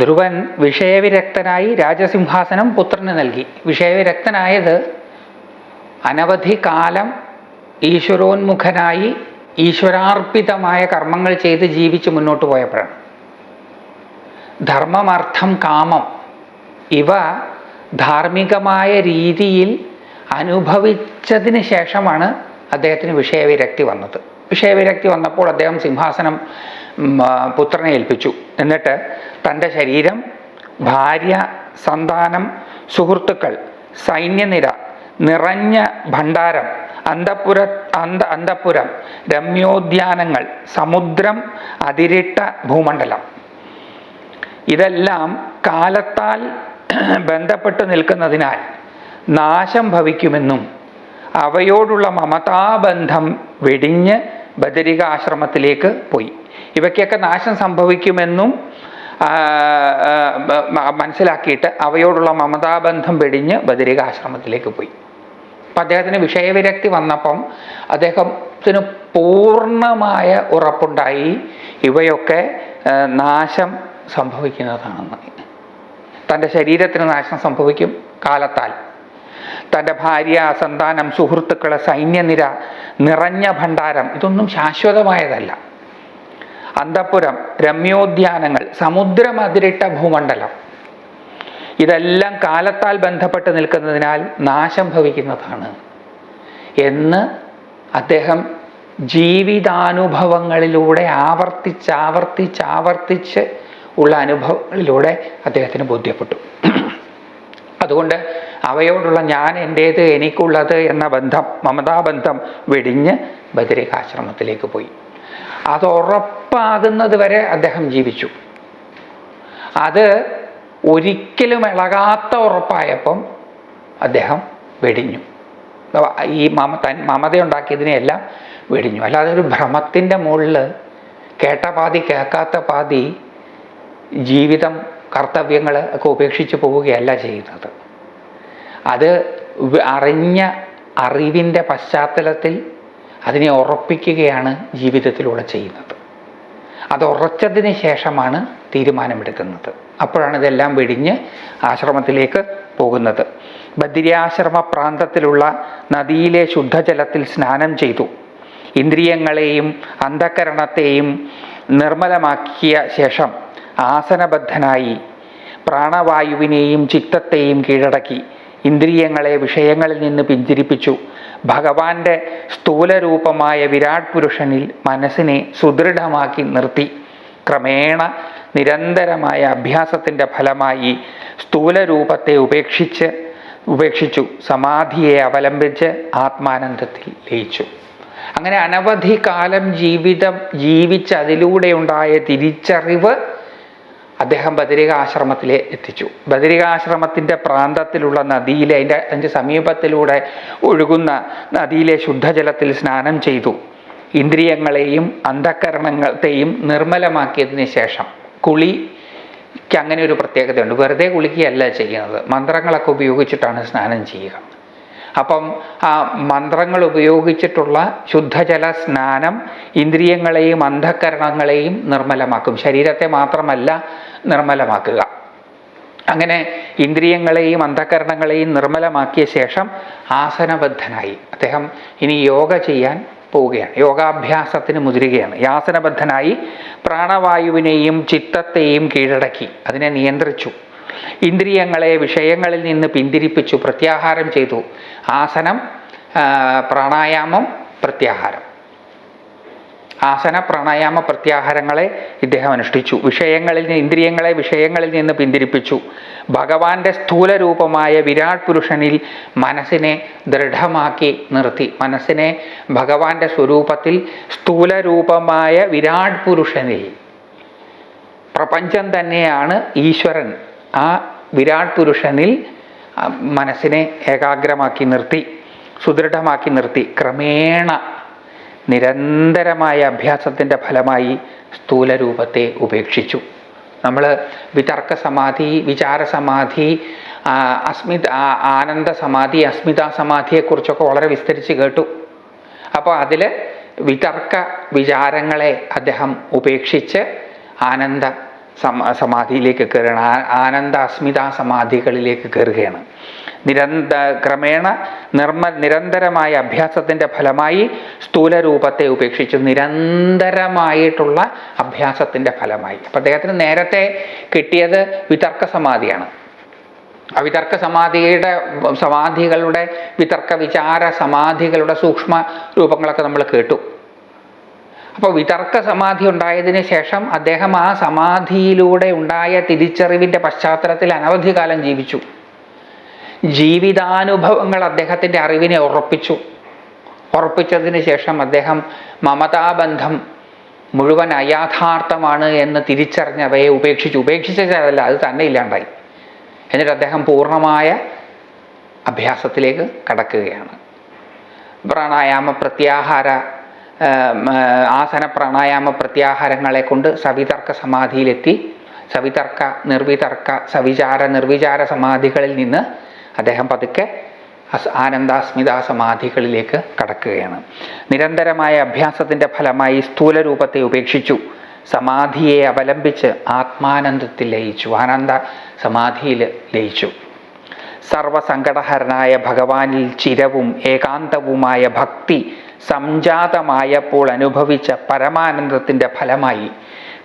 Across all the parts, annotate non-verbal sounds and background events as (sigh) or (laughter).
ധ്രുവൻ വിഷയവിരക്തനായി രാജസിംഹാസനം പുത്രന് നൽകി. വിഷയവിരക്തനായത് അനവധി കാലം ഈശ്വരോന്മുഖനായി ഈശ്വരാർപ്പിതമായ കർമ്മങ്ങൾ ചെയ്ത് ജീവിച്ച് മുന്നോട്ട് പോയപ്പോഴാണ് ധർമ്മമർത്ഥം കാമം ഇവ ധാർമ്മികമായ രീതിയിൽ അനുഭവിച്ചതിന് ശേഷമാണ് അദ്ദേഹത്തിന് വിഷയവിരക്തി വന്നത്. വിഷയവിരക്തി വന്നപ്പോൾ അദ്ദേഹം സിംഹാസനം പുത്രനെ ഏൽപ്പിച്ചു. എന്നിട്ട് തന്റെ ശരീരം ഭാര്യ സന്താനം സുഹൃത്തുക്കൾ സൈന്യനിര നിറഞ്ഞ ഭണ്ഡാരം അന്തപുര അന്ത അന്തപുരം രമ്യോദ്യാനങ്ങൾ സമുദ്രം അതിരിട്ട ഭൂമണ്ഡലം. ഇതെല്ലാം കാലത്താൽ (clears throat) ബന്ധപ്പെട്ട് നിൽക്കുന്നതിനാൽ നാശം ഭവിക്കുമെന്നും അവയോടുള്ള മമതാബന്ധം വെടിഞ്ഞ് ബദരികാശ്രമത്തിലേക്ക് പോയി. ഇവയ്ക്കൊക്കെ നാശം സംഭവിക്കുമെന്നും മനസ്സിലാക്കിയിട്ട് അവയോടുള്ള മമതാബന്ധം വെടിഞ്ഞ് ബദരിക ആശ്രമത്തിലേക്ക് പോയി. അപ്പം അദ്ദേഹത്തിന് വിഷയവിരക്തി വന്നപ്പം അദ്ദേഹത്തിന് പൂർണമായ ഉറപ്പുണ്ടായി ഇവയൊക്കെ നാശം സംഭവിക്കുന്നതാണെന്ന്. തന്റെ ശരീരത്തിന് നാശം സംഭവിക്കും കാലത്താൽ. തന്റെ ഭാര്യ സന്താനം സുഹൃത്തുക്കളെ സൈന്യനിര നിറഞ്ഞ ഭണ്ഡാരം ഇതൊന്നും ശാശ്വതമായതല്ല. അന്തപുരം രമ്യോദ്യാനങ്ങൾ സമുദ്രമതിരിട്ട ഭൂമണ്ഡലം. ഇതെല്ലാം കാലത്താൽ ബന്ധപ്പെട്ട് നിൽക്കുന്നതിനാൽ നാശം ഭവിക്കുന്നതാണ് എന്ന് അദ്ദേഹം ജീവിതാനുഭവങ്ങളിലൂടെ ആവർത്തിച്ച് ഉള്ള അനുഭവങ്ങളിലൂടെ അദ്ദേഹത്തിന് ബോധ്യപ്പെട്ടു. അതുകൊണ്ട് അവയോടുള്ള ഞാൻ എന്റേത് എനിക്കുള്ളത് എന്ന ബന്ധം മമതാബന്ധം വെടിഞ്ഞ് ബദരികാശ്രമത്തിലേക്ക് പോയി. അത് ഉറപ്പാകുന്നത് വരെ അദ്ദേഹം ജീവിച്ചു. അത് ഒരിക്കലും ഇളകാത്ത ഉറപ്പായപ്പം അദ്ദേഹം വെടിഞ്ഞു. ഈ മമ തൻ മമതയുണ്ടാക്കിയതിനെയെല്ലാം വെടിഞ്ഞു. അല്ലാതെ ഒരു ഭ്രമത്തിന്റെ മുകളിൽ കേട്ട പാതി കേൾക്കാത്ത പാതി ജീവിതം കർത്തവ്യങ്ങൾ ഒക്കെ ഉപേക്ഷിച്ച് പോവുകയല്ല ചെയ്യുന്നത്. അത് അറിഞ്ഞ അറിവിന്റെ പശ്ചാത്തലത്തിൽ അതിനെ ഉറപ്പിക്കുകയാണ് ജീവിതത്തിലൂടെ ചെയ്യുന്നത്. അത് ഉറച്ചതിന് ശേഷമാണ് തീരുമാനമെടുക്കുന്നത്. അപ്പോഴാണ് ഇതെല്ലാം വെടിഞ്ഞ് ആശ്രമത്തിലേക്ക് പോകുന്നത്. ബദ്രിയാശ്രമ പ്രാന്തത്തിലുള്ള നദിയിലെ ശുദ്ധജലത്തിൽ സ്നാനം ചെയ്തു. ഇന്ദ്രിയങ്ങളെയും അന്ധകരണത്തെയും നിർമ്മലമാക്കിയ ശേഷം ആസനബദ്ധനായി പ്രാണവായുവിനെയും ചിത്തത്തെയും കീഴടക്കി. ഇന്ദ്രിയങ്ങളെ വിഷയങ്ങളിൽ നിന്ന് പിഞ്ചിരിപ്പിച്ചു. ഭഗവാന്റെ സ്ഥൂലരൂപമായ വിരാട് പുരുഷനിൽ മനസ്സിനെ സുദൃഢമാക്കി നിർത്തി. ക്രമേണ നിരന്തരമായ അഭ്യാസത്തിന്റെ ഫലമായി സ്ഥൂലരൂപത്തെ ഉപേക്ഷിച്ച് ഉപേക്ഷിച്ചു. സമാധിയെ അവലംബിച്ച് ആത്മാനന്ദത്തിൽ ലയിച്ചു. അങ്ങനെ അനവധി കാലം ജീവിതം ജീവിച്ച് അതിലൂടെ ഉണ്ടായ തിരിച്ചറിവ് അദ്ദേഹം ബദരികാശ്രമത്തിലെ എത്തിച്ചു. ബദരികാശ്രമത്തിന്റെ പ്രാന്തത്തിലുള്ള നദിയിലെ അതിന്റെ അതിന്റെ സമീപത്തിലൂടെ ഒഴുകുന്ന നദിയിലെ ശുദ്ധജലത്തിൽ സ്നാനം ചെയ്തു. ഇന്ദ്രിയങ്ങളെയും അന്ധകരണങ്ങളെയും നിർമ്മലമാക്കിയതിന് ശേഷം കുളിക്ക് അങ്ങനെ ഒരു പ്രത്യേകതയുണ്ട്. വെറുതെ കുളിക്കുകയല്ല ചെയ്യുന്നത്. മന്ത്രങ്ങളൊക്കെ ഉപയോഗിച്ചിട്ടാണ് സ്നാനം ചെയ്യുക. അപ്പം ആ മന്ത്രങ്ങൾ ഉപയോഗിച്ചിട്ടുള്ള ശുദ്ധജല സ്നാനം ഇന്ദ്രിയങ്ങളെയും അന്ധകരണങ്ങളെയും നിർമ്മലമാക്കും. ശരീരത്തെ മാത്രമല്ല നിർമ്മലമാക്കുക. അങ്ങനെ ഇന്ദ്രിയങ്ങളെയും അന്ധകരണങ്ങളെയും നിർമ്മലമാക്കിയ ശേഷം ആസനബദ്ധനായി. അദ്ദേഹം ഇനി യോഗ ചെയ്യാൻ പോവുകയാണ്. യോഗാഭ്യാസത്തിന് മുതിരുകയാണ്. യാസനബദ്ധനായി പ്രാണവായുവിനെയും ചിത്തത്തെയും കീഴടക്കി. അതിനെ നിയന്ത്രിച്ചു. ഇന്ദ്രിയങ്ങളെ വിഷയങ്ങളിൽ നിന്ന് പിന്തിരിപ്പിച്ചു പ്രത്യാഹാരം ചെയ്തു. ആസനം പ്രാണായാമം പ്രത്യാഹാരം. ആസന പ്രാണായാമ പ്രത്യാഹാരങ്ങളെ ഇദ്ദേഹം അനുഷ്ഠിച്ചു. വിഷയങ്ങളിൽ നിന്ന് ഇന്ദ്രിയങ്ങളെ വിഷയങ്ങളിൽ നിന്ന് പിന്തിരിപ്പിച്ചു. ഭഗവാന്റെ സ്ഥൂലരൂപമായ വിരാട് പുരുഷനിൽ മനസ്സിനെ ദൃഢമാക്കി നിർത്തി. മനസ്സിനെ ഭഗവാന്റെ സ്വരൂപത്തിൽ സ്ഥൂലരൂപമായ വിരാട് പുരുഷനിൽ. പ്രപഞ്ചം തന്നെയാണ് ഈശ്വരൻ. ആ വിരാട് പുരുഷനിൽ മനസ്സിനെ ഏകാഗ്രമാക്കി നിർത്തി സുദൃഢമാക്കി നിർത്തി. ക്രമേണ നിരന്തരമായ അഭ്യാസത്തിന്റെ ഫലമായി സ്ഥൂലരൂപത്തെ ഉപേക്ഷിച്ചു. നമ്മൾ വിതർക്ക സമാധി വിചാര സമാധി അസ്മിത ആനന്ദ സമാധി അസ്മിതാ സമാധിയെക്കുറിച്ചൊക്കെ വളരെ വിസ്തരിച്ച് കേട്ടു. അപ്പോൾ അതിൽ വിതർക്ക വിചാരങ്ങളെ അദ്ദേഹം ഉപേക്ഷിച്ച് ആനന്ദ സമ സമാധിയിലേക്ക് കയറുകയാണ്. ആനന്ദ അസ്മിതാ സമാധികളിലേക്ക് കയറുകയാണ്. നിരന്ത ക്രമേണ നിർമ്മ നിരന്തരമായ അഭ്യാസത്തിന്റെ ഫലമായി സ്ഥൂല രൂപത്തെ ഉപേക്ഷിച്ച് നിരന്തരമായിട്ടുള്ള അഭ്യാസത്തിന്റെ ഫലമായി. അപ്പം അദ്ദേഹത്തിന് നേരത്തെ കിട്ടിയത് വിതർക്ക സമാധിയാണ് അവിതർക്ക സമാധിയുടെ സമാധികളുടെ വിതർക്ക വിചാര സമാധികളുടെ സൂക്ഷ്മ രൂപങ്ങളൊക്കെ നമ്മൾ കേട്ടു. അപ്പോൾ വിതർക്ക സമാധി ഉണ്ടായതിന് ശേഷം അദ്ദേഹം ആ സമാധിയിലൂടെ ഉണ്ടായ തിരിച്ചറിവിന്റെ പശ്ചാത്തലത്തിൽ അനവധി കാലം ജീവിച്ചു. ജീവിതാനുഭവങ്ങൾ അദ്ദേഹത്തിന്റെ അറിവിനെ ഉറപ്പിച്ചു. ഉറപ്പിച്ചതിന് ശേഷം അദ്ദേഹം മമതാബന്ധം മുഴുവൻ അയാഥാർത്ഥമാണ് എന്ന് തിരിച്ചറിഞ്ഞവയെ ഉപേക്ഷിച്ചു. ഉപേക്ഷിച്ചതല്ല അത് തന്നെ ഇല്ലാണ്ടായി. എന്നിട്ട് അദ്ദേഹം പൂർണമായ അഭ്യാസത്തിലേക്ക് കടക്കുകയാണ്. പ്രാണായാമ പ്രത്യാഹാര ആസന പ്രാണായാമ പ്രത്യാഹാരങ്ങളെ കൊണ്ട് സവിതർക്ക സമാധിയിലെത്തി. സവിതർക്ക നിർവിതർക്ക സവിചാര നിർവിചാര സമാധികളിൽ നിന്ന് അദ്ദേഹം പതുക്കെ അസ് ആനന്ദാസ്മിത സമാധികളിലേക്ക് കടക്കുകയാണ്. നിരന്തരമായ അഭ്യാസത്തിന്റെ ഫലമായി സ്ഥൂല രൂപത്തെ ഉപേക്ഷിച്ചു. സമാധിയെ അവലംബിച്ച് ആത്മാനന്ദത്തിൽ ലയിച്ചു. ആനന്ദ സമാധിയിൽ ലയിച്ചു. സർവസങ്കടഹരനായ ഭഗവാനിൽ ചിരവും ഏകാന്തവുമായ ഭക്തി സംജാതമായപ്പോൾ അനുഭവിച്ച പരമാനന്ദത്തിന്റെ ഫലമായി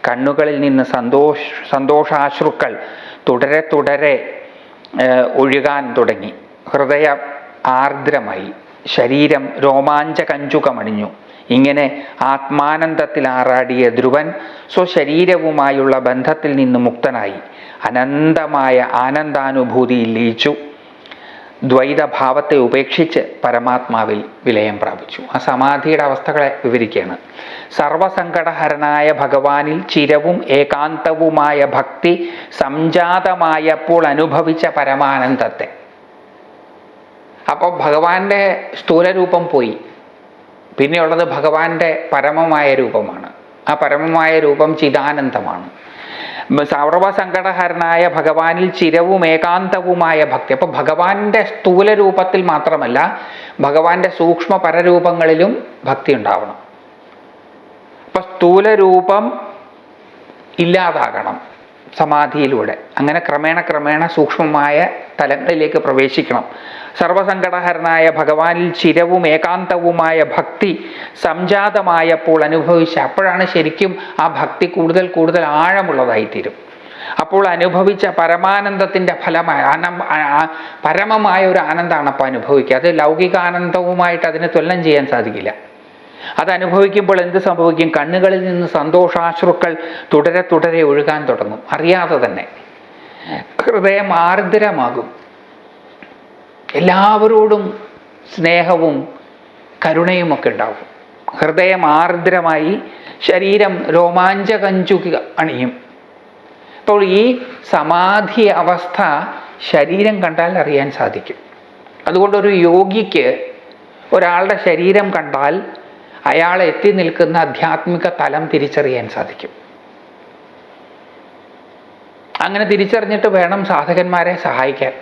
കണ്ണുകളിൽ നിന്ന് സന്തോഷ സന്തോഷാശ്രുക്കൾ തുടരെ തുടരെ ഒഴുകാൻ തുടങ്ങി. ഹൃദയം ആർദ്രമായി. ശരീരം രോമാഞ്ചകഞ്ചുകമണിഞ്ഞു ഇങ്ങനെ ആത്മാനന്ദത്തിൽ ആറാടിയ ധ്രുവൻ സ്വശരീരവുമായുള്ള ബന്ധത്തിൽ നിന്ന് മുക്തനായി. അനന്തമായ ആനന്ദാനുഭൂതിയിൽ ലയിച്ചു. ദ്വൈതഭാവത്തെ ഉപേക്ഷിച്ച് പരമാത്മാവിൽ വിലയം പ്രാപിച്ചു. ആ സമാധിയുടെ അവസ്ഥകളെ വിവരിക്കുകയാണ്. സർവസങ്കടഹരനായ ഭഗവാനിൽ ചിരവും ഏകാന്തവുമായ ഭക്തി സംജാതമായപ്പോൾ അനുഭവിച്ച പരമാനന്ദത്തെ. അപ്പോൾ ഭഗവാന്റെ സ്ഥൂലരൂപം പോയി. പിന്നെയുള്ളത് ഭഗവാന്റെ പരമമായ രൂപമാണ്. ആ പരമമായ രൂപം ചിദാനന്ദമാണ്. സർവസങ്കടഹരനായ ഭഗവാനിൽ ചിരവും ഏകാന്തവുമായ ഭക്തി. അപ്പോൾ ഭഗവാന്റെ സ്ഥൂല രൂപത്തിൽ മാത്രമല്ല ഭഗവാന്റെ സൂക്ഷ്മ പരരൂപങ്ങളിലും ഭക്തി ഉണ്ടാവണം. അപ്പൊ സ്ഥൂല രൂപം ഇല്ലാതാകണം സമാധിയിലൂടെ. അങ്ങനെ ക്രമേണ ക്രമേണ സൂക്ഷ്മമായ തലങ്ങളിലേക്ക് പ്രവേശിക്കണം. സർവസങ്കടഹരനായ ഭഗവാനിൽ ചിരവും ഏകാന്തവുമായ ഭക്തി സംജാതമായപ്പോൾ അനുഭവിച്ച അപ്പോഴാണ് ശരിക്കും ആ ഭക്തി കൂടുതൽ കൂടുതൽ ആഴമുള്ളതായിത്തീരും. അപ്പോൾ അനുഭവിച്ച പരമാനന്ദത്തിന്റെ ഫലമായ പരമമായ ഒരു ആനന്ദമാണ് അപ്പോൾ അനുഭവിക്കുക. അത് ലൗകികാനന്ദവുമായിട്ട് അതിനെ തുലനം ചെയ്യാൻ സാധിക്കില്ല. അത് അനുഭവിക്കുമ്പോൾ എന്ത് സംഭവിക്കും? കണ്ണുകളിൽ നിന്ന് സന്തോഷാശ്രുക്കൾ തുടരെ തുടരെ ഒഴുകാൻ തുടങ്ങും. അറിയാതെ തന്നെ. ഹൃദയം ആർദ്രമാകും. എല്ലാവരോടും സ്നേഹവും കരുണയും ഒക്കെ ഉണ്ടാവും. ഹൃദയം ആർദ്രമായി ശരീരം രോമാഞ്ചകഞ്ചുക അണിയും. അപ്പോൾ ഈ സമാധി അവസ്ഥ ശരീരം കണ്ടാൽ അറിയാൻ സാധിക്കും. അതുകൊണ്ടൊരു യോഗിക്ക് ഒരാളുടെ ശരീരം കണ്ടാൽ അയാൾ എത്തി നിൽക്കുന്ന ആധ്യാത്മിക തലം തിരിച്ചറിയാൻ സാധിക്കും. അങ്ങനെ തിരിച്ചറിഞ്ഞിട്ട് വേണം സാധകന്മാരെ സഹായിക്കാൻ.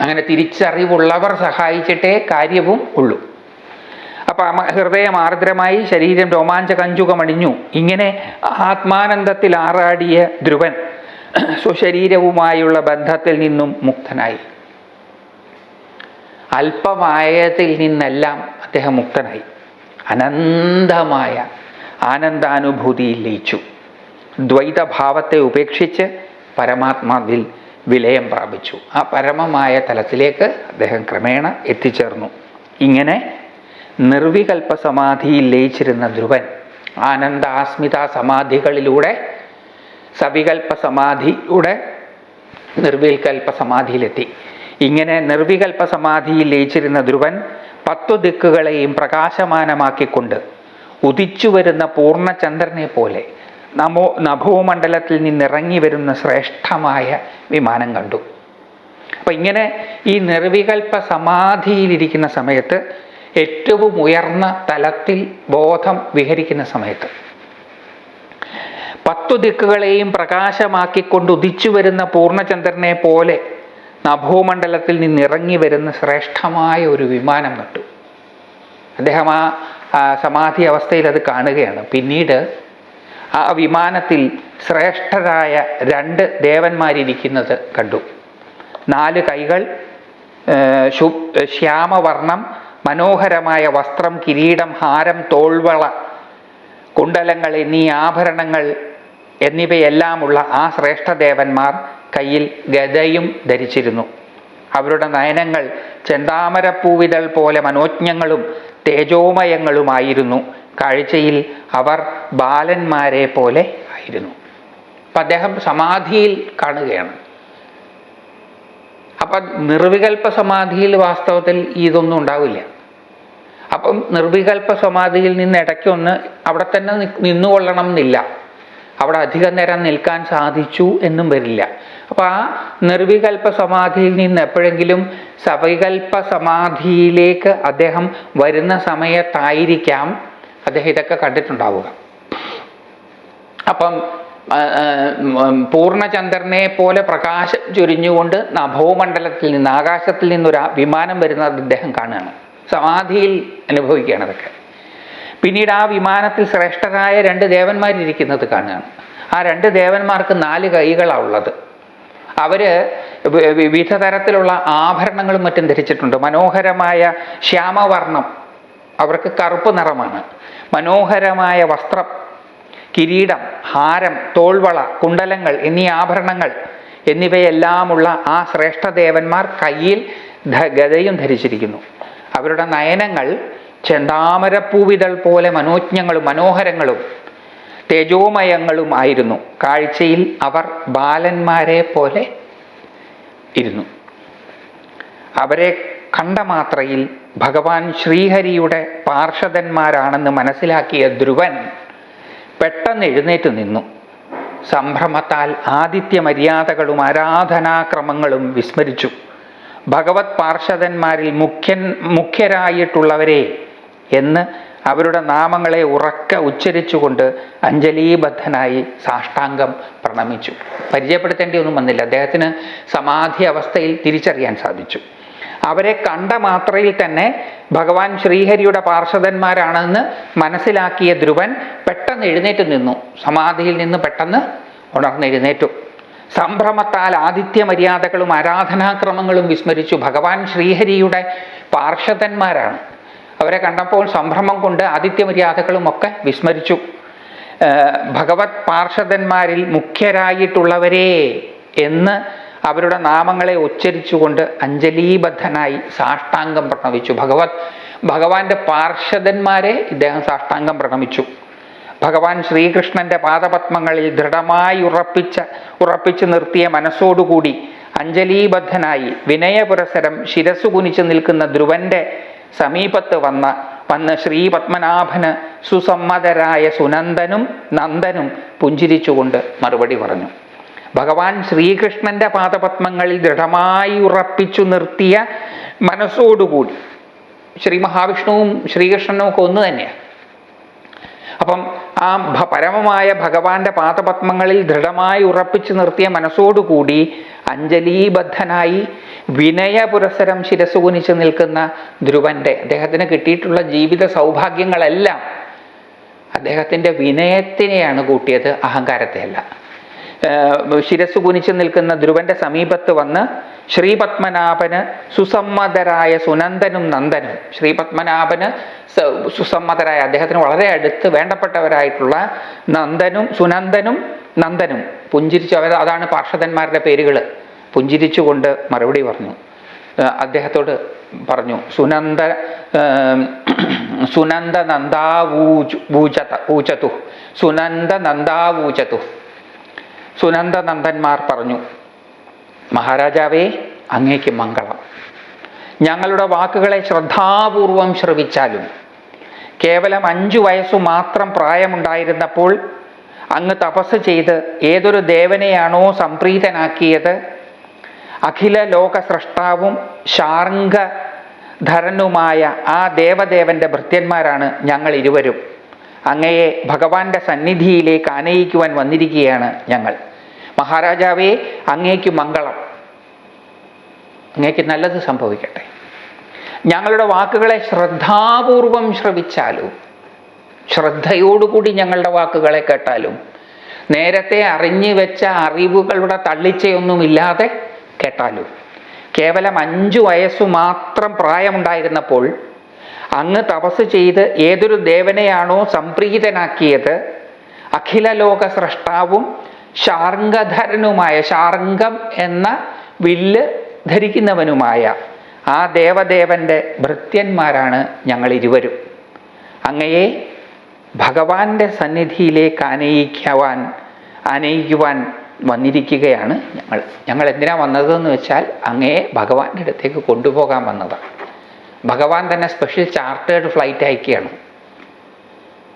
അങ്ങനെ തിരിച്ചറിവുള്ളവർ സഹായിച്ചിട്ടേ കാര്യവും ഉള്ളൂ. അപ്പം അമ- ഹൃദയം ആർദ്രമായി ശരീരം രോമാഞ്ചകഞ്ചുകമണിഞ്ഞു ഇങ്ങനെ ആത്മാനന്ദത്തിൽ ആറാടിയ ധ്രുവൻ (clears throat) സ്വശരീരവുമായുള്ള ബന്ധത്തിൽ നിന്നും മുക്തനായി. അല്പമായതിൽ നിന്നെല്ലാം അദ്ദേഹം മുക്തനായി. അനന്തമായ ആനന്ദാനുഭൂതിയിൽ ലയിച്ചു. ദ്വൈതഭാവത്തെ ഉപേക്ഷിച്ച് പരമാത്മാവിൽ വിലയം പ്രാപിച്ചു. ആ പരമമായ തലത്തിലേക്ക് അദ്ദേഹം ക്രമേണ എത്തിച്ചേർന്നു. ഇങ്ങനെ നിർവികൽപ്പ സമാധിയിൽ ലയിച്ചിരുന്ന ധ്രുവൻ ആനന്ദാസ്മിത സമാധികളിലൂടെ സവികൽപ്പ സമാധിയുടെ നിർവികൽപ്പ സമാധിയിലെത്തി. ഇങ്ങനെ നിർവികൽപ്പ സമാധിയിൽ ലയിച്ചിരുന്ന ധ്രുവൻ പത്തു ദിക്കുകളെയും പ്രകാശമാനമാക്കിക്കൊണ്ട് ഉദിച്ചു വരുന്ന പൂർണചന്ദ്രനെ പോലെ നമോ നഭോമണ്ഡലത്തിൽ നിന്നിറങ്ങി വരുന്ന ശ്രേഷ്ഠമായ വിമാനം കണ്ടു. അപ്പം ഇങ്ങനെ ഈ നിർവികൽപ്പ സമാധിയിലിരിക്കുന്ന സമയത്ത് ഏറ്റവും ഉയർന്ന തലത്തിൽ ബോധം വിഹരിക്കുന്ന സമയത്ത് പത്തു ദിക്കുകളെയും പ്രകാശമാക്കിക്കൊണ്ട് ഉദിച്ചു വരുന്ന പൂർണചന്ദ്രനെ പോലെ നഭോമണ്ഡലത്തിൽ നിന്നിറങ്ങി വരുന്ന ശ്രേഷ്ഠമായ ഒരു വിമാനം കണ്ടു. അദ്ദേഹം ആ സമാധി അവസ്ഥയിൽ അത് കാണുകയാണ്. പിന്നീട് ആ വിമാനത്തിൽ ശ്രേഷ്ഠരായ രണ്ട് ദേവന്മാരിരിക്കുന്നത് കണ്ടു. നാല് കൈകൾ ശു- ശ്യാമവർണം മനോഹരമായ വസ്ത്രം കിരീടം ഹാരം തോൾവള കുണ്ടലങ്ങൾ എന്നീ ആഭരണങ്ങൾ എന്നിവയെല്ലാമുള്ള ആ ശ്രേഷ്ഠദേവന്മാർ കയ്യിൽ ഗതയും ധരിച്ചിരുന്നു. അവരുടെ നയനങ്ങൾ ചെന്താമരപ്പൂവിതൾ പോലെ മനോജ്ഞങ്ങളും തേജോമയങ്ങളുമായിരുന്നു. കാഴ്ചയിൽ അവർ ബാലന്മാരെ പോലെ ആയിരുന്നു. അപ്പം അദ്ദേഹം സമാധിയിൽ കാണുകയാണ്. അപ്പം നിർവികൽപ്പ സമാധിയിൽ വാസ്തവത്തിൽ ഇതൊന്നും ഉണ്ടാവില്ല. അപ്പം നിർവികൽപ്പ സമാധിയിൽ നിന്ന് ഇടയ്ക്കൊന്ന് അവിടെ തന്നെ നിന്നുകൊള്ളണം എന്നില്ല അവിടെ അധികം നേരം നിൽക്കാൻ സാധിച്ചു എന്നും വരില്ല. അപ്പം ആ നിർവികൽപ്പ സമാധിയിൽ നിന്ന് എപ്പോഴെങ്കിലും സവികൽപ്പ സമാധിയിലേക്ക് അദ്ദേഹം വരുന്ന സമയത്തായിരിക്കാം അദ്ദേഹം ഇതൊക്കെ കണ്ടിട്ടുണ്ടാവുക. അപ്പം പൂർണചന്ദ്രനെ പോലെ പ്രകാശം ചൊരിഞ്ഞുകൊണ്ട് നഭോമണ്ഡലത്തിൽ നിന്ന് ആകാശത്തിൽ നിന്നൊരു വിമാനം വരുന്നത് അദ്ദേഹം കാണുകയാണ്. സമാധിയിൽ അനുഭവിക്കുകയാണ് അതൊക്കെ. പിന്നീട് ആ വിമാനത്തിൽ ശ്രേഷ്ഠരായ രണ്ട് ദേവന്മാരിരിക്കുന്നത് കാണുകയാണ്. ആ രണ്ട് ദേവന്മാർക്ക് നാല് കൈകളാണ് ഉള്ളത്. അവർ വിവിധ തരത്തിലുള്ള ആഭരണങ്ങളും മറ്റും ധരിച്ചിട്ടുണ്ട്. മനോഹരമായ ശ്യാമവർണം അവർക്ക് കറുപ്പ് നിറമാണ്. മനോഹരമായ വസ്ത്രം കിരീടം ഹാരം തോൾവള കുണ്ടലങ്ങൾ എന്നീ ആഭരണങ്ങൾ എന്നിവയെല്ലാമുള്ള ആ ശ്രേഷ്ഠദേവന്മാർ കയ്യിൽ ഗതയും ധരിച്ചിരിക്കുന്നു. അവരുടെ നയനങ്ങൾ ചെന്താമരപ്പൂവിതൾ പോലെ മനോജ്ഞങ്ങളും മനോഹരങ്ങളും തേജോമയങ്ങളും ആയിരുന്നു. കാഴ്ചയിൽ അവർ ബാലന്മാരെ പോലെ ഇരുന്നു. അവരെ കണ്ട മാത്രയിൽ ഭഗവാൻ ശ്രീഹരിയുടെ പാർഷദന്മാരാണെന്ന് മനസ്സിലാക്കിയ ധ്രുവൻ പെട്ടെന്ന് എഴുന്നേറ്റ് നിന്നു. സംഭ്രമത്താൽ ആദിത്യ മര്യാദകളും ആരാധനാക്രമങ്ങളും വിസ്മരിച്ചു. ഭഗവത് പാർഷദന്മാരിൽ മുഖ്യൻ മുഖ്യരായിട്ടുള്ളവരെ എന്ന് അവരുടെ നാമങ്ങളെ ഉറക്ക ഉച്ചരിച്ചുകൊണ്ട് അഞ്ജലീബദ്ധനായി സാഷ്ടാംഗം പ്രണമിച്ചു. പരിചയപ്പെടുത്തേണ്ടി ഒന്നും വന്നില്ല. അദ്ദേഹത്തിന് സമാധി അവസ്ഥയിൽ തിരിച്ചറിയാൻ സാധിച്ചു. അവരെ കണ്ട മാത്രയിൽ തന്നെ ഭഗവാൻ ശ്രീഹരിയുടെ പാർഷദന്മാരാണെന്ന് മനസ്സിലാക്കിയ ധ്രുവൻ പെട്ടെന്ന് എഴുന്നേറ്റ് നിന്നു. സമാധിയിൽ നിന്ന് പെട്ടെന്ന് ഉണർന്നെഴുന്നേറ്റു സംഭ്രമത്താൽ ആദിത്യ മര്യാദകളും ആരാധനാക്രമങ്ങളും വിസ്മരിച്ചു ഭഗവാൻ ശ്രീഹരിയുടെ പാർഷദന്മാരാണ്. അവരെ കണ്ടപ്പോൾ സംഭ്രമം കൊണ്ട് ആദിത്യ മര്യാദകളും ഒക്കെ വിസ്മരിച്ചു. ഭഗവത് പാർഷദന്മാരിൽ മുഖ്യരായിട്ടുള്ളവരെ എന്ന് അവരുടെ നാമങ്ങളെ ഉച്ചരിച്ചുകൊണ്ട് അഞ്ജലീബദ്ധനായി സാഷ്ടാംഗം പ്രണമിച്ചു. ഭഗവത് ഭഗവാന്റെ പാർഷദന്മാരെ ഇദ്ദേഹം സാഷ്ടാംഗം പ്രണമിച്ചു. ഭഗവാൻ ശ്രീകൃഷ്ണന്റെ പാദപത്മങ്ങളിൽ ദൃഢമായി ഉറപ്പിച്ച ഉറപ്പിച്ചു നിർത്തിയ മനസ്സോടുകൂടി അഞ്ജലീബദ്ധനായി വിനയപുരസരം ശിരസു കുനിച്ചു നിൽക്കുന്ന ധ്രുവന്റെ സമീപത്ത് വന്ന വന്ന് ശ്രീ പത്മനാഭന് സുസമ്മതരായ സുനന്ദനും നന്ദനും പുഞ്ചിരിച്ചുകൊണ്ട് മറുപടി പറഞ്ഞു. ഭഗവാൻ ശ്രീകൃഷ്ണന്റെ പാദപത്മങ്ങളിൽ ദൃഢമായി ഉറപ്പിച്ചു നിർത്തിയ മനസ്സോടുകൂടി ശ്രീ മഹാവിഷ്ണുവും ശ്രീകൃഷ്ണനും ഒക്കെ ഒന്ന് തന്നെയാണ്. അപ്പം ആ പരമമായ ഭഗവാന്റെ പാദപത്മങ്ങളിൽ ദൃഢമായി ഉറപ്പിച്ചു നിർത്തിയ മനസ്സോടുകൂടി അഞ്ജലീബദ്ധനായി വിനയപുരസരം പുരസരം ശിരസുകുനിച്ച് നിൽക്കുന്ന ധ്രുവന്റെ അദ്ദേഹത്തിന് കിട്ടിയിട്ടുള്ള ജീവിത സൗഭാഗ്യങ്ങളെല്ലാം അദ്ദേഹത്തിന്റെ വിനയത്തിനെയാണ് കൂട്ടിയത് അഹങ്കാരത്തെയല്ല. ശിരസ് കുനിച്ചു നിൽക്കുന്ന ധ്രുവന്റെ സമീപത്ത് വന്ന് ശ്രീപത്മനാഭന് സുസമ്മതരായ സുനന്ദനും നന്ദനും ശ്രീപത്മനാഭന് സുസമ്മതരായ അദ്ദേഹത്തിന് വളരെ അടുത്ത് വേണ്ടപ്പെട്ടവരായിട്ടുള്ള നന്ദനും സുനന്ദനും നന്ദനും പുഞ്ചിരിച്ചു അവർ അതാണ് പാർഷദന്മാരുടെ പേരുകൾ പുഞ്ചിരിച്ചുകൊണ്ട് മറുപടി പറഞ്ഞു. അദ്ദേഹത്തോട് പറഞ്ഞു സുനന്ദ സുനന്ദ നന്ദാവൂ ഊചത ഊചതു സുനന്ദ നന്ദാവൂചതു സുനന്ദനന്ദന്മാർ പറഞ്ഞു മഹാരാജാവേ അങ്ങേക്ക് മംഗളം. ഞങ്ങളുടെ വാക്കുകളെ ശ്രദ്ധാപൂർവം ശ്രവിച്ചാലും കേവലം അഞ്ചു വയസ്സു മാത്രം പ്രായമുണ്ടായിരുന്നപ്പോൾ അങ്ങ് തപസ് ചെയ്ത് ഏതൊരു ദേവനെയാണോ സംപ്രീതനാക്കിയത് അഖില ലോക സൃഷ്ടാവും ശാർങ്ക ധരനുമായ ആ ദേവദേവന്റെ ഭൃത്യന്മാരാണ് ഞങ്ങൾ ഇരുവരും. അങ്ങയെ ഭഗവാന്റെ സന്നിധിയിലേക്ക് ആനയിക്കുവാൻ വന്നിരിക്കുകയാണ് ഞങ്ങൾ. മഹാരാജാവേ അങ്ങേക്ക് മംഗളം. അങ്ങേക്ക് നല്ലത് സംഭവിക്കട്ടെ. ഞങ്ങളുടെ വാക്കുകളെ ശ്രദ്ധാപൂർവം ശ്രവിച്ചാലും ശ്രദ്ധയോടുകൂടി ഞങ്ങളുടെ വാക്കുകളെ കേട്ടാലും നേരത്തെ അറിഞ്ഞു വെച്ച അറിവുകളുടെ തള്ളിച്ചയൊന്നുമില്ലാതെ കേട്ടാലും കേവലം അഞ്ചു വയസ്സു മാത്രം പ്രായമുണ്ടായിരുന്നപ്പോൾ അങ്ങ് തപസ് ചെയ്ത് ഏതൊരു ദേവനെയാണോ സംപ്രീതനാക്കിയത് അഖില ലോക സൃഷ്ടാവും ശാർങ്കധരനുമായ ശാർങ്കം എന്ന വില്ല് ധരിക്കുന്നവനുമായ ആ ദേവദേവന്റെ ഭൃത്യന്മാരാണ് ഞങ്ങൾ ഇരുവരും അങ്ങയെ ഭഗവാന്റെ സന്നിധിയിലേക്ക് അനയിക്കുവാൻ അനയിക്കുവാൻ വന്നിരിക്കുകയാണ് ഞങ്ങൾ. ഞങ്ങൾ എന്തിനാ വന്നതെന്ന് വെച്ചാൽ അങ്ങയെ ഭഗവാന്റെ അടുത്തേക്ക് കൊണ്ടുപോകാൻ വന്നതാണ്. ഭഗവാൻ തന്നെ സ്പെഷ്യൽ ചാർട്ടേഡ് ഫ്ലൈറ്റ് അയക്കുകയാണ്.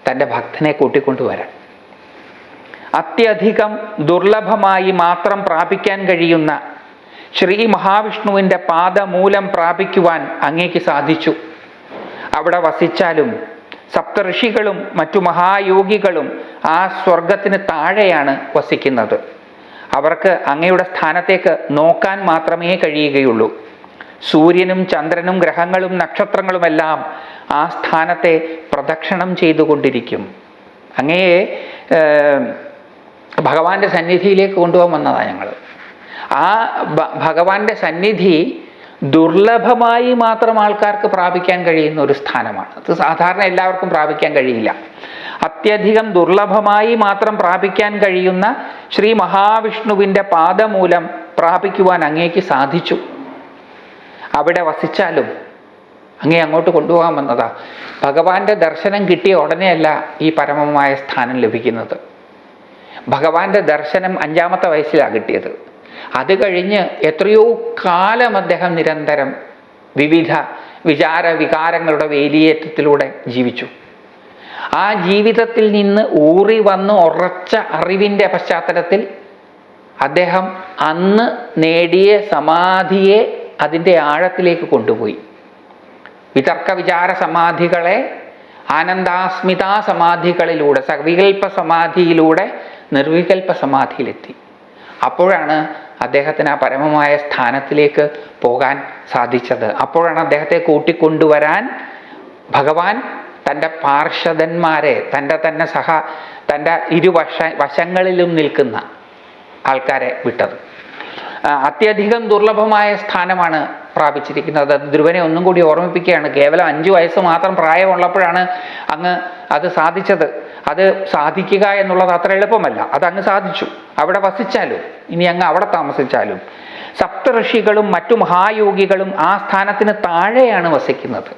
തന്റെ ഭക്തനെ കൂട്ടിക്കൊണ്ടുവരാൻ അത്യധികം ദുർലഭമായി മാത്രം പ്രാപിക്കാൻ കഴിയുന്ന ശ്രീ മഹാവിഷ്ണുവിന്റെ പാദമൂലം പ്രാപിക്കുവാൻ അങ്ങേക്ക് സാധിച്ചു. അവിടെ വസിച്ചാലും സപ്തഋഷികളും മറ്റു മഹായോഗികളും ആ സ്വർഗത്തിന് താഴെയാണ് വസിക്കുന്നത്. അവർക്ക് അങ്ങയുടെ സ്ഥാനത്തേക്ക് നോക്കാൻ മാത്രമേ കഴിയുകയുള്ളൂ. സൂര്യനും ചന്ദ്രനും ഗ്രഹങ്ങളും നക്ഷത്രങ്ങളുമെല്ലാം ആ സ്ഥാനത്തെ പ്രദക്ഷിണം ചെയ്തുകൊണ്ടിരിക്കും. അങ്ങയെ ഭഗവാന്റെ സന്നിധിയിലേക്ക് കൊണ്ടുപോകാൻ വന്നതാണ് ഞങ്ങൾ ആ ഭഗവാന്റെ സന്നിധി ദുർലഭമായി മാത്രം ആൾക്കാർക്ക് പ്രാപിക്കാൻ കഴിയുന്ന ഒരു സ്ഥാനമാണ്. അത് സാധാരണ എല്ലാവർക്കും പ്രാപിക്കാൻ കഴിയില്ല. അത്യധികം ദുർലഭമായി മാത്രം പ്രാപിക്കാൻ കഴിയുന്ന ശ്രീ മഹാവിഷ്ണുവിന്റെ പാദമൂലം പ്രാപിക്കുവാൻ അങ്ങേക്ക് സാധിച്ചു. അവിടെ വസിച്ചാലും അങ്ങേ അങ്ങോട്ട് കൊണ്ടുപോകാൻ വന്നതാ. ഭഗവാന്റെ ദർശനം കിട്ടിയ ഉടനെയല്ല ഈ പരമമായ സ്ഥാനം ലഭിക്കുന്നത്. ഭഗവാന്റെ ദർശനം അഞ്ചാമത്തെ വയസ്സിലാണ് കിട്ടിയത്. അത് കഴിഞ്ഞ് എത്രയോ കാലം അദ്ദേഹം നിരന്തരം വിവിധ വിചാര വികാരങ്ങളുടെ വേലിയേറ്റത്തിലൂടെ ജീവിച്ചു. ആ ജീവിതത്തിൽ നിന്ന് ഊറി വന്ന് ഉറച്ച അറിവിന്റെ പശ്ചാത്തലത്തിൽ അദ്ദേഹം അന്ന് നേടിയ സമാധിയെ അതിന്റെ ആഴത്തിലേക്ക് കൊണ്ടുപോയി. വിതർക്ക വിചാര സമാധികളെ ആനന്ദാസ്മിതാ സമാധികളിലൂടെ സവികൽപ്പ സമാധിയിലൂടെ നിർവികൽപ്പ സമാധിയിലെത്തി അപ്പോഴാണ് അദ്ദേഹത്തിന് ആ പരമമായ സ്ഥാനത്തിലേക്ക് പോകാൻ സാധിച്ചത്. അപ്പോഴാണ് അദ്ദേഹത്തെ കൂട്ടിക്കൊണ്ടുവരാൻ ഭഗവാൻ തന്റെ പാർഷദന്മാരെ തന്റെ തന്നെ സഹ തന്റെ ഇരുവശ വശങ്ങളിലും നിൽക്കുന്ന ആൾക്കാരെ വിട്ടത്. അത്യധികം ദുർലഭമായ സ്ഥാനമാണ് പ്രാപിച്ചിരിക്കുന്നത്. ധ്രുവനെ ഒന്നും കൂടി ഓർമ്മിപ്പിക്കുകയാണ്. കേവലം അഞ്ച് വയസ്സ് മാത്രം പ്രായമുള്ളപ്പോഴാണ് അങ്ങ് അത് സാധിച്ചത്. അത് സാധിക്കുക എന്നുള്ളത് അത്ര എളുപ്പമല്ല. അത് അങ്ങ് സാധിച്ചു. അവിടെ വസിച്ചാലും ഇനി അങ്ങ് അവിടെ താമസിച്ചാലും. സപ്തഋഷികളും മറ്റു മഹായോഗികളും ആ സ്ഥാനത്തിന് താഴെയാണ് വസിക്കുന്നത്.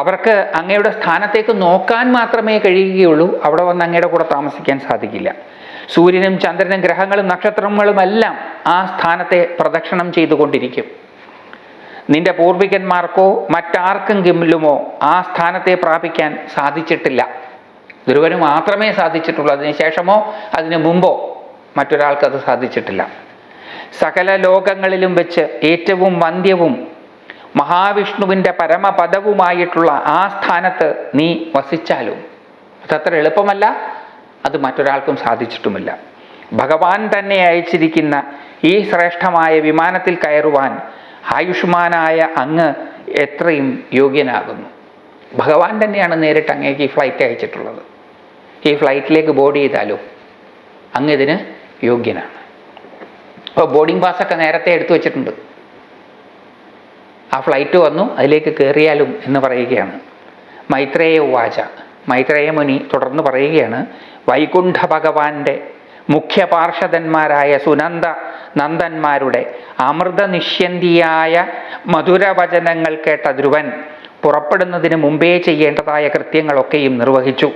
അവർക്ക് അങ്ങയുടെ സ്ഥാനത്തേക്ക് നോക്കാൻ മാത്രമേ കഴിയുകയുള്ളൂ. അവിടെ വന്ന് അങ്ങയുടെ കൂടെ താമസിക്കാൻ സാധിക്കില്ല. സൂര്യനും ചന്ദ്രനും ഗ്രഹങ്ങളും നക്ഷത്രങ്ങളും എല്ലാം ആ സ്ഥാനത്തെ പ്രദക്ഷിണം ചെയ്തുകൊണ്ടിരിക്കും. നിന്റെ പൂർവികന്മാർക്കോ മറ്റാർക്കെങ്കിലുമോ ആ സ്ഥാനത്തെ പ്രാപിക്കാൻ സാധിച്ചിട്ടില്ല. ധ്രുവന് മാത്രമേ സാധിച്ചിട്ടുള്ളൂ. അതിനുശേഷമോ അതിനു മുമ്പോ മറ്റൊരാൾക്ക് അത് സാധിച്ചിട്ടില്ല. സകല ലോകങ്ങളിലും വെച്ച് ഏറ്റവും വന്ധ്യവും മഹാവിഷ്ണുവിന്റെ പരമപദവുമായിട്ടുള്ള ആ സ്ഥാനത്ത് നീ വസിച്ചാലും. അതത്ര എളുപ്പമല്ല. അത് മറ്റൊരാൾക്കും സാധിച്ചിട്ടുമില്ല. ഭഗവാൻ തന്നെ അയച്ചിരിക്കുന്ന ഈ ശ്രേഷ്ഠമായ വിമാനത്തിൽ കയറുവാൻ ആയുഷ്മാനായ അങ്ങ് എത്രയും യോഗ്യനാകുന്നു. ഭഗവാൻ തന്നെയാണ് നേരിട്ട് അങ്ങേക്ക് ഈ ഫ്ലൈറ്റ് അയച്ചിട്ടുള്ളത്. ഈ ഫ്ലൈറ്റിലേക്ക് ബോർഡ് ചെയ്താലോ? അങ്ങ് ഇതിന് യോഗ്യനാണ്. അപ്പോൾ ബോർഡിംഗ് പാസ്സൊക്കെ നേരത്തെ എടുത്തു വച്ചിട്ടുണ്ട്. ആ ഫ്ലൈറ്റ് വന്നു അതിലേക്ക് കയറിയാലും എന്ന് പറയുകയാണ്. മൈത്രേയ വാച മൈത്രേയ മുനി തുടർന്ന് പറയുകയാണ് വൈകുണ്ഠ ഭഗവാന്റെ മുഖ്യപാർഷദന്മാരായ സുനന്ദ നന്ദന്മാരുടെ അമൃതനിഷ്യന്തിയായ മധുരവചനങ്ങൾ കേട്ട ധ്രുവൻ പുറപ്പെടുന്നതിന് മുമ്പേ ചെയ്യേണ്ടതായ കൃത്യങ്ങളൊക്കെയും നിർവഹിച്ചു.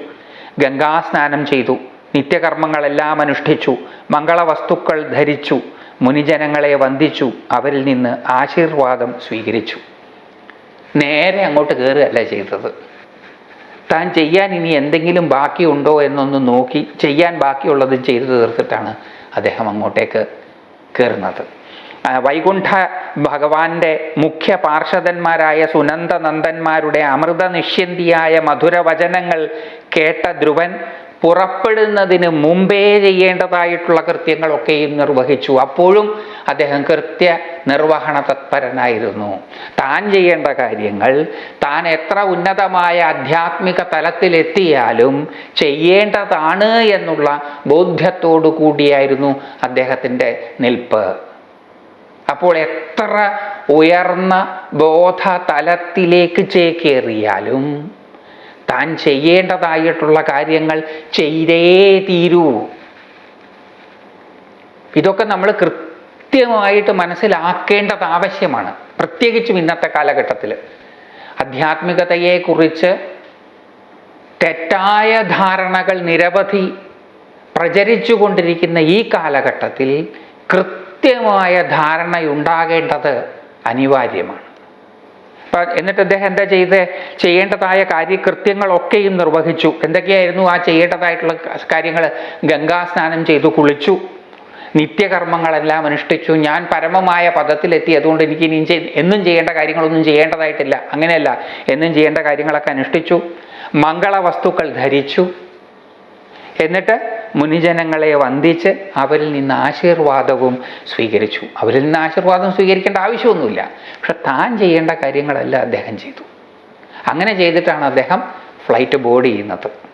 ഗംഗാസ്നാനം ചെയ്തു. നിത്യകർമ്മങ്ങളെല്ലാം അനുഷ്ഠിച്ചു. മംഗളവസ്തുക്കൾ ധരിച്ചു. മുനിജനങ്ങളെ വന്ദിച്ചു. അവരിൽ നിന്ന് ആശീർവാദം സ്വീകരിച്ചു. നേരെ അങ്ങോട്ട് കയറുകയല്ല ചെയ്തത്. താൻ ചെയ്യാൻ ഇനി എന്തെങ്കിലും ബാക്കിയുണ്ടോ എന്നൊന്ന് നോക്കി ചെയ്യാൻ ബാക്കിയുള്ളതും ചെയ്തു തീർത്തിട്ടാണ് അദ്ദേഹം അങ്ങോട്ടേക്ക് കയറുന്നത്. വൈകുണ്ഠ ഭഗവാന്റെ മുഖ്യ പാർഷദന്മാരായ സുനന്ദനന്ദന്മാരുടെ അമൃത നിഷ്യന്തിയായ മധുരവചനങ്ങൾ കേട്ട ധ്രുവൻ പുറപ്പെടുന്നതിന് മുമ്പേ ചെയ്യേണ്ടതായിട്ടുള്ള കൃത്യങ്ങളൊക്കെയും നിർവഹിച്ചു. അപ്പോഴും അദ്ദേഹം കൃത്യ നിർവഹണ തത്പരനായിരുന്നു. താൻ ചെയ്യേണ്ട കാര്യങ്ങൾ താൻ എത്ര ഉന്നതമായ ആധ്യാത്മിക തലത്തിലെത്തിയാലും ചെയ്യേണ്ടതാണ് എന്നുള്ള ബോധ്യത്തോടു കൂടിയായിരുന്നു അദ്ദേഹത്തിന്റെ നിൽപ്പ്. അപ്പോൾ എത്ര ഉയർന്ന ബോധ തലത്തിലേക്ക് ചേക്കേറിയാലും താൻ ചെയ്യേണ്ടതായിട്ടുള്ള കാര്യങ്ങൾ ചെയ്തേ തീരൂ. ഇതൊക്കെ നമ്മൾ കൃത്യമായിട്ട് മനസ്സിലാക്കേണ്ടത് ആവശ്യമാണ്. പ്രത്യേകിച്ചും ഇന്നത്തെ കാലഘട്ടത്തിൽ ആധ്യാത്മികതയെക്കുറിച്ച് തെറ്റായ ധാരണകൾ നിരവധി പ്രചരിച്ചു കൊണ്ടിരിക്കുന്ന ഈ കാലഘട്ടത്തിൽ കൃത്യമായ ധാരണയുണ്ടാകേണ്ടത് അനിവാര്യമാണ്. എന്നിട്ട് അദ്ദേഹം എന്താ ചെയ്ത്? ചെയ്യേണ്ടതായ കാര്യകൃത്യങ്ങളൊക്കെയും നിർവഹിച്ചു. എന്തൊക്കെയായിരുന്നു ആ ചെയ്യേണ്ടതായിട്ടുള്ള കാര്യങ്ങൾ ഗംഗാസ്നാനം ചെയ്തു കുളിച്ചു. നിത്യകർമ്മങ്ങളെല്ലാം അനുഷ്ഠിച്ചു. ഞാൻ പരമമായ പദത്തിലെത്തി. അതുകൊണ്ട് എനിക്ക് ഇനി എന്നും ചെയ്യേണ്ട കാര്യങ്ങളൊന്നും ചെയ്യേണ്ടതായിട്ടില്ല. അങ്ങനെയല്ല. എന്നും ചെയ്യേണ്ട കാര്യങ്ങളൊക്കെ അനുഷ്ഠിച്ചു. മംഗള വസ്തുക്കൾ ധരിച്ചു. എന്നിട്ട് മുനിജനങ്ങളെ വന്ദിച്ച് അവരിൽ നിന്ന് ആശീർവാദവും സ്വീകരിച്ചു. അവരിൽ നിന്ന് ആശീർവാദം സ്വീകരിക്കേണ്ട ആവശ്യമൊന്നുമില്ല. പക്ഷെ താൻ ചെയ്യേണ്ട കാര്യങ്ങളല്ല അദ്ദേഹം ചെയ്തു. അങ്ങനെ ചെയ്തിട്ടാണ് അദ്ദേഹം ഫ്ലൈറ്റ് ബോർഡ് ചെയ്യുന്നത്.